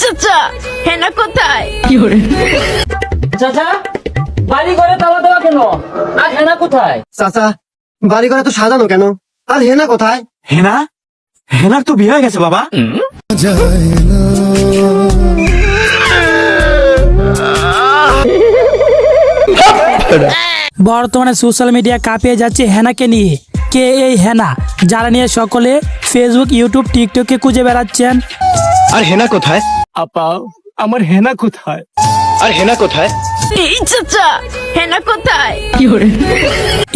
চাচা হেনা কোথায়? চাচা বাড়ি ঘরে তালা দেওয়া কেন? আর হেনা কোথায়? চাচা বাড়ি ঘরে তো সাজানো কেন? আর হেনা কোথায়? হেনা? হেনার তো বিয়ে হয়ে গেছে বাবা। বর্তমানে সোশ্যাল মিডিয়া কাঁপিয়ে যাচ্ছে হেনাকে নিয়ে। কে এই হেনা? যারা নিয়ে সকলে ফেসবুক ইউটিউব টিকটকে খুঁজে বেড়াচ্ছেন। আর হেনা কোথায়? আপা আমার হেনা কোথায়? আর হেনা কোথায়? এই চাচা হেনা কোথায়?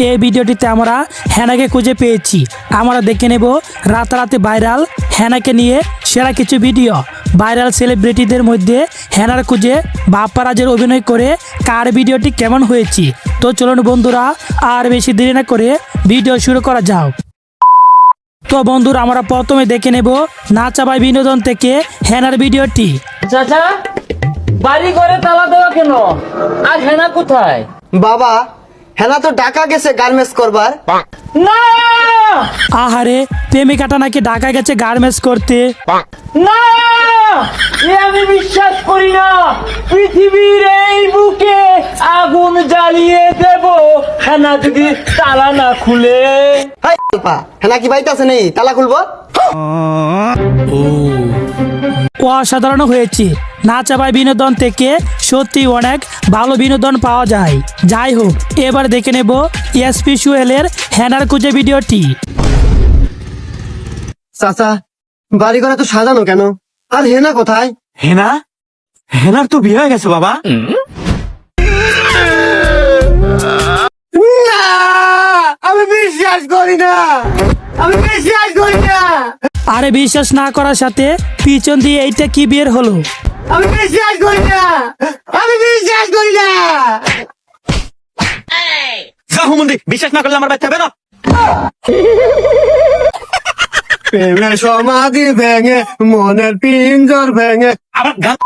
এই ভিডিওটিতে আমরা হেনাকে খুঁজে পেয়েছি। আমরা দেখে নেব রাতারাতি ভাইরাল হেনাকে নিয়ে সেরা কিছু ভিডিও। ভাইরাল সেলিব্রিটিদের মধ্যে হেনার খুঁজে বাপ্পারাজের অভিনয় করে কার ভিডিওটি কেমন হয়েছে। তো চলুন বন্ধুরা আর বেশি দেরি না করে ভিডিও শুরু করা যাও তো বন্ধুরা আমরা প্রথমে দেখে নেব নাচাবাই বিনোদন থেকে হেনার ভিডিওটি। চাচা বাড়ি ঘরে তালা দেওয়া কেন? আর হেনা কোথায়? বাবা হেনা তো ঢাকা গেছে গার্মেন্টস করবার। না! আহারে প্রেমিকাটা নাকি ঢাকা গেছে গার্মেন্টস করতে। না! এ আমি বিশ্বাস করি না পৃথিবীর আগুন জ্বালিয়ে দেব। হেনা যদি তালা না খুলে। হাই আলপা হেনা কি বাড়িতে আছে নেই? তালা খুলবো? অসাধারণ হয়েছে। নাচাবাই বিনোদন থেকে সত্যি অনেক ভালো বিনোদন পাওয়া যায়। যাই হোক এবার দেখে নেব এসপি সুয়েলের হ্যানার খুঁজে ভিডিওটি। চাচা বাড়ি ঘরে তো সাজানো কেন? আর হেনা কোথায়? হেনা? হেনার তো বিয়ে হয়ে গেছে বাবা। আমি বিশ্বাস করি না। আমি বিশ্বাস করি না। আরে বিশ্বাস না করার সাথে পিছন দিয়ে এইটা কি বের হলো? আমি বিশ্বাস করি না। আমি বিশ্বাস করি না। বিশ্বাস না করলে আমার বাচ্চা হবে না প্রেমের সমাধি ভেঙে মনের পিঞ্জর ভেঙে। আবার গান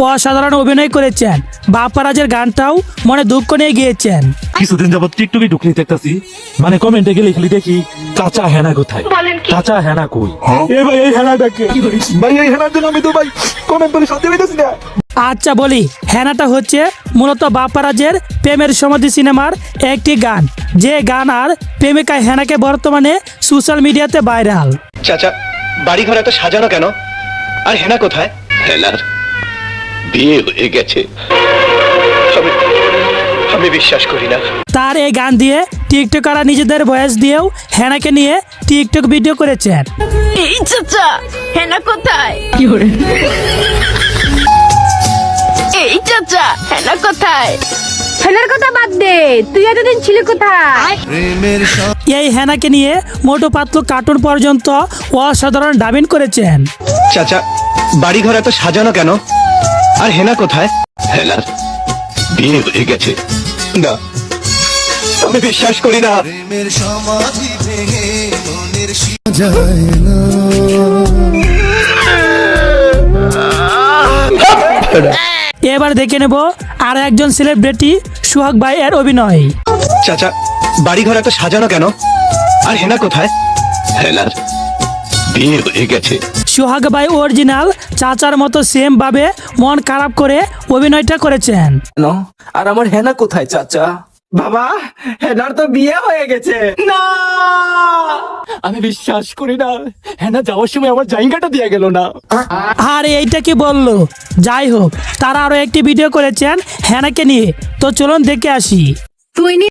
অসাধারণ অভিনয় করেছেন। বাপ্পারাজের গানটাও মনে দুঃখ নিয়ে গিয়েছেন। কিছুদিন যাবত টিকটকে ঢুকলি দেখতাছি মানে কমেন্টে গেলে খালি দেখি চাচা হেনা কোথায়? চাচা হেনা কই? এ ভাই এই হেনাটাকে ভাই এই হেনার জন্য আমি তো ভাই কমেন্ট করে সত্যি হইতেছি না। আচ্ছা বলি হেনাটা হচ্ছে মূলত বাপ্পারাজের প্রেমের সমাধি সিনেমার একটি গান। যে গান আর প্রেমিকা হেনাকে বর্তমানে সোশ্যাল মিডিয়াতে ভাইরাল চাচা বাড়ি ঘর এত সাজানো কেন? আর হেনা কোথায়? হেনার বিয়ে হয়ে গেছে। আমি আমি বিশ্বাস করি না। তার এই গান দিয়ে টিকটকাররা নিজেদের ভয়েস দিয়েও হেনাকে নিয়ে টিকটক ভিডিও করেছেন। এই চাচা হেনা কোথায়? এই চাচা হেনা কোথায়? ফেলার কথা বাদ দে তুই এতদিন ছিলি কোথায়? এই হেনাকে নিয়ে মোটো পাতলু কার্টুন পর্যন্ত অসাধারণ ডাবিং করেছেন। চাচা বাড়ি ঘর এত সাজানো কেন? আর হেনা কোথায়? হেনার বিয়ে হয়ে গেছে। না আমি বিশ্বাস করি না। প্রেমের সমাধি ভেঙে মনের যায় না। এবার দেখে নেব আর একজন সেলিব্রিটি সুহাগ ভাই এর অভিনয়। চাচা বাড়ি ঘর এত সাজানো কেন? আর হেনা কোথায়? হেনার বিয়ে হয়ে গেছে। সোহাগ ভাই অরিজিনাল চাচার মতো সেম ভাবে মন খারাপ করে অভিনয়টা করেছেন। আর আমার হেনা কোথায় চাচা? বাবা হেনার তো বিয়ে হয়ে গেছে। না! আমি বিশ্বাস করি না হেনা যাওয়ার সময় আমার জায়গাটা দিয়ে গেল না। আর এইটা কি বলল? যাই হোক তারা আরও একটি ভিডিও করেছেন হেনাকে নিয়ে। তো চলুন দেখে আসি। তুই